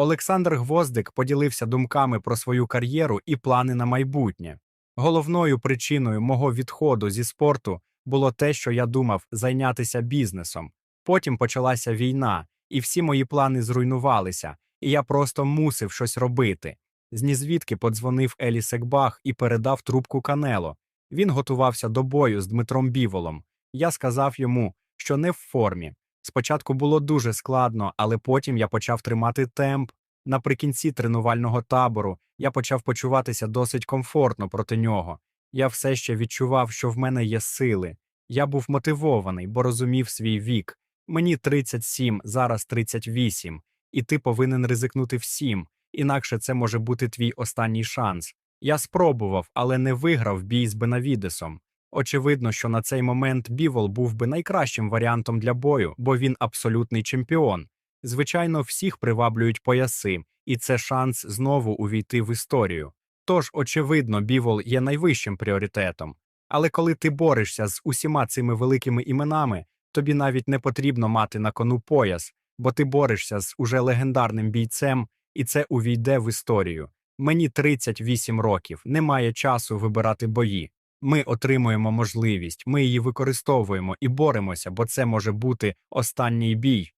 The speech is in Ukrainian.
Олександр Гвоздик поділився думками про свою кар'єру і плани на майбутнє. Головною причиною мого відходу зі спорту було те, що я думав зайнятися бізнесом. Потім почалася війна, і всі мої плани зруйнувалися, і я просто мусив щось робити. Знізвідки подзвонив Елі Секбах і передав трубку Канело. Він готувався до бою з Дмитром Біволом. Я сказав йому, що не в формі. Спочатку було дуже складно, але потім я почав тримати темп. Наприкінці тренувального табору я почав почуватися досить комфортно проти нього. Я все ще відчував, що в мене є сили. Я був мотивований, бо розумів свій вік. Мені 37, зараз 38, і ти повинен ризикнути всім, інакше це може бути твій останній шанс. Я спробував, але не виграв бій з Бенавідесом. Очевидно, що на цей момент Бівол був би найкращим варіантом для бою, бо він абсолютний чемпіон. Звичайно, всіх приваблюють пояси, і це шанс знову увійти в історію. Тож, очевидно, Бівол є найвищим пріоритетом. Але коли ти борешся з усіма цими великими іменами, тобі навіть не потрібно мати на кону пояс, бо ти борешся з уже легендарним бійцем, і це увійде в історію. Мені 38 років, немає часу вибирати бої. Ми отримуємо можливість, ми її використовуємо і боремося, бо це може бути останній бій.